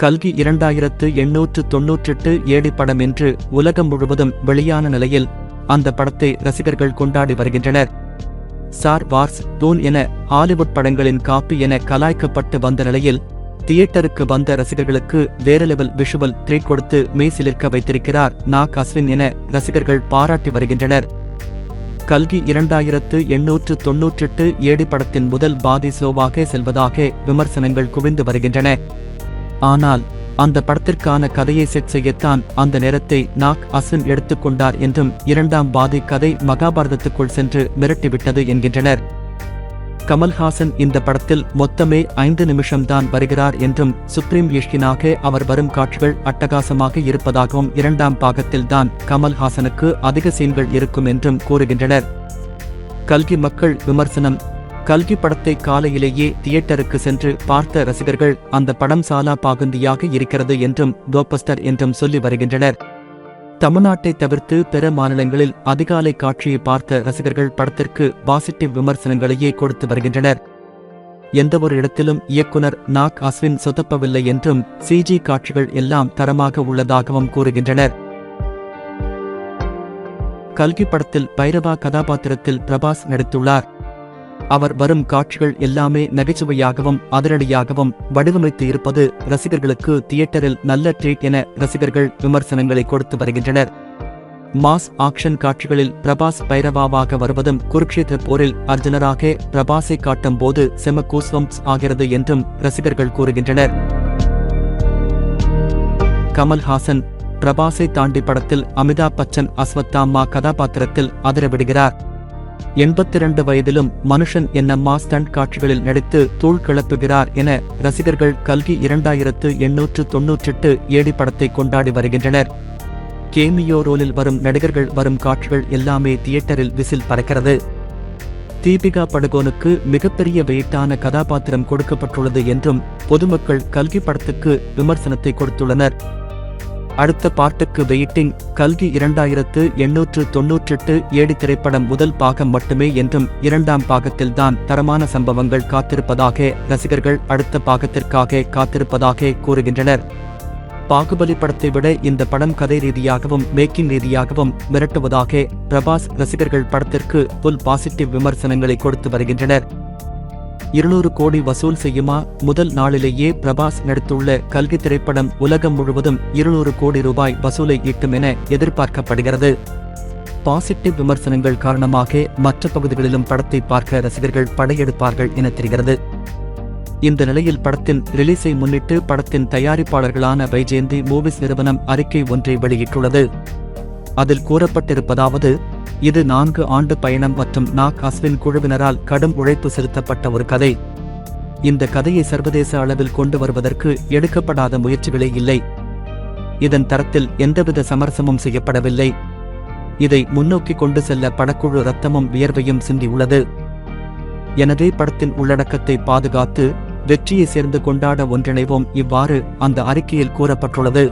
கல்கி இரண்டாயிரத்து எண்ணூற்று தொன்னூற்றெட்டு ஏடி படம் என்று உலகம் முழுவதும் வெளியான நிலையில் அந்த படத்தை ரசிகர்கள் கொண்டாடி வருகின்றனர். சார் வார்ஸ் தூன் என ஹாலிவுட் படங்களின் காப்பி என கலாய்க்கப்பட்டு வந்த நிலையில் தியேட்டருக்கு வந்த ரசிகர்களுக்கு வேற லெவல் விஷுவல் ட்ரீட் கொடுத்து மேசிலிருக்க வைத்திருக்கிறார் நாக் அஸ்வின் என ரசிகர்கள் பாராட்டி வருகின்றனர். கல்கி இரண்டாயிரத்து எண்ணூற்று தொன்னூற்றெட்டு ஏடி படத்தின் முதல் பாதி ஸ்லோவாக செல்வதாக விமர்சனங்கள் குவிந்து வருகின்றன. ஆனால் அந்த படத்திற்கான கதையை செட் செய்யத்தான் அந்த நேரத்தை நாக் அசின் எடுத்துக்கொண்டார் என்றும் இரண்டாம் பாதி கதை மகாபாரதத்துக்குள் சென்று மிரட்டிவிட்டது என்கின்றனர். கமல்ஹாசன் இந்த படத்தில் மொத்தமே ஐந்து நிமிஷம்தான் வருகிறார் என்றும் சுப்ரீம் யஷ்கினாக அவர் வரும் காட்சிகள் அட்டகாசமாக இருப்பதாகவும் இரண்டாம் பாகத்தில்தான் கமல்ஹாசனுக்கு அதிக சீன்கள் இருக்கும் என்றும் கூறுகின்றனர். கல்கி மக்கள் விமர்சனம் கல்கி படத்தை காலையிலேயே தியேட்டருக்கு சென்று பார்த்த ரசிகர்கள் அந்த படம் சாலா பாகுந்தியாக இருக்கிறது என்றும் டோப்பஸ்டர் என்றும் சொல்லி வருகின்றனர். தமிழ்நாட்டை தவிர்த்து பிற மாநிலங்களில் அதிகாலை காட்சியை பார்த்த ரசிகர்கள் படத்திற்கு பாசிட்டிவ் விமர்சனங்களையே கொடுத்து வருகின்றனர். எந்தவொரு இடத்திலும் இயக்குனர் நாக் அஸ்வின் சொதப்பவில்லை என்றும் சிஜி காட்சிகள் எல்லாம் தரமாக உள்ளதாகவும் கூறுகின்றனர். கல்கி படத்தில் பைரவா கதாபாத்திரத்தில் பிரபாஸ் நடித்துள்ளார். அவர் வரும் காட்சிகள் எல்லாமே நகைச்சுவையாகவும் அதிரடியாகவும் வடிவமைத்து இருப்பது ரசிகர்களுக்கு தியேட்டரில் நல்ல ட்ரீட் என ரசிகர்கள் விமர்சனங்களை கொடுத்து வருகின்றனர். மாஸ் ஆக்ஷன் காட்சிகளில் பிரபாஸ் பைரவாவாக வருவதும் குருக்ஷேத்திர போரில் அர்ஜுனராக பிரபாஸை காட்டும் போது செமகூஸ்வம்ஸ் ஆகிறது என்றும் ரசிகர்கள் கூறுகின்றனர். கமல்ஹாசன் பிரபாஸை தாண்டி படத்தில் அமிதாப் பச்சன் அஸ்வத்தாமா கதாபாத்திரத்தில் அதிரவிடுகிறார். எண்பத்தி இரண்டு வயதிலும் மனுஷன் என்ன மாஸ்டண்ட் காட்சிகளில் நடித்து தூள் கிளப்புகிறார் என ரசிகர்கள் கல்கி இரண்டாயிரத்து எண்ணூற்று தொன்னூற்றெட்டு ஏடி படத்தை கொண்டாடி வருகின்றனர். கேமியோ ரோலில் வரும் நடிகர்கள் வரும் காட்சிகள் எல்லாமே தியேட்டரில் விசில் பறக்கிறது. தீபிகா படுகோனுக்கு மிகப்பெரிய வெயிட்டான கதாபாத்திரம் கொடுக்கப்பட்டுள்ளது என்றும் பொதுமக்கள் கல்கி படத்துக்கு விமர்சனத்தை கொடுத்துள்ளனர். அடுத்த பாட்டுக்கு வெயிட்டிங் கல்கி இரண்டாயிரத்து எண்ணூற்று தொன்னூற்றெட்டு ஏடி திரைப்படம் முதல் பாகம் மட்டுமே என்றும் இரண்டாம் பாகத்தில்தான் தரமான சம்பவங்கள் காத்திருப்பதாக ரசிகர்கள் அடுத்த பாகத்திற்காக காத்திருப்பதாக கூறுகின்றனர். பாகுபலி படத்தை விட இந்த படம் கதை ரீதியாகவும் மேக்கிங் ரீதியாகவும் மிரட்டுவதாக பிரபாஸ் ரசிகர்கள் படத்திற்கு புல் பாசிட்டிவ் விமர்சனங்களை கொடுத்து வருகின்றனர். இருநூறு கோடி வசூல் செய்யுமா? முதல் நாளிலேயே பிரபாஸ் நடித்துள்ள கல்கி திரைப்படம் உலகம் முழுவதும் இருநூறு கோடி ரூபாய் வசூலை ஈட்டும் என எதிர்பார்க்கப்படுகிறது. பாசிட்டிவ் விமர்சனங்கள் காரணமாக மற்ற பகுதிகளிலும் படத்தை பார்க்க ரசிகர்கள் படையெடுப்பார்கள் என தெரிகிறது. இந்த நிலையில் படத்தின் ரிலீஸை முன்னிட்டு படத்தின் தயாரிப்பாளர்களான வைஜெயந்தி மூவிஸ் நிறுவனம் அறிக்கை ஒன்றை வெளியிட்டுள்ளது. அதில் கூறப்பட்டிருப்பதாவது இது நான்கு ஆண்டு பயணம் மற்றும் நாக் அஸ்வின் குழுவினரால் கடும் உழைப்பு செலுத்தப்பட்ட ஒரு கதை. இந்த கதையை சர்வதேச அளவில் கொண்டு வருவதற்கு எடுக்கப்படாத முயற்சிகளே இல்லை. இதன் தரத்தில் எந்தவித சமரசமும் செய்யப்படவில்லை. இதை முன்னோக்கி கொண்டு செல்ல படக்குழு ரத்தமும் வியர்வையும் சிந்தியுள்ளது எனவே படத்தின் உள்ளடக்கத்தை பாதுகாத்து வெற்றியை சேர்ந்து கொண்டாட ஒன்றிணைவோம் இவ்வாறு அந்த அறிக்கையில் கூறப்பட்டுள்ளது.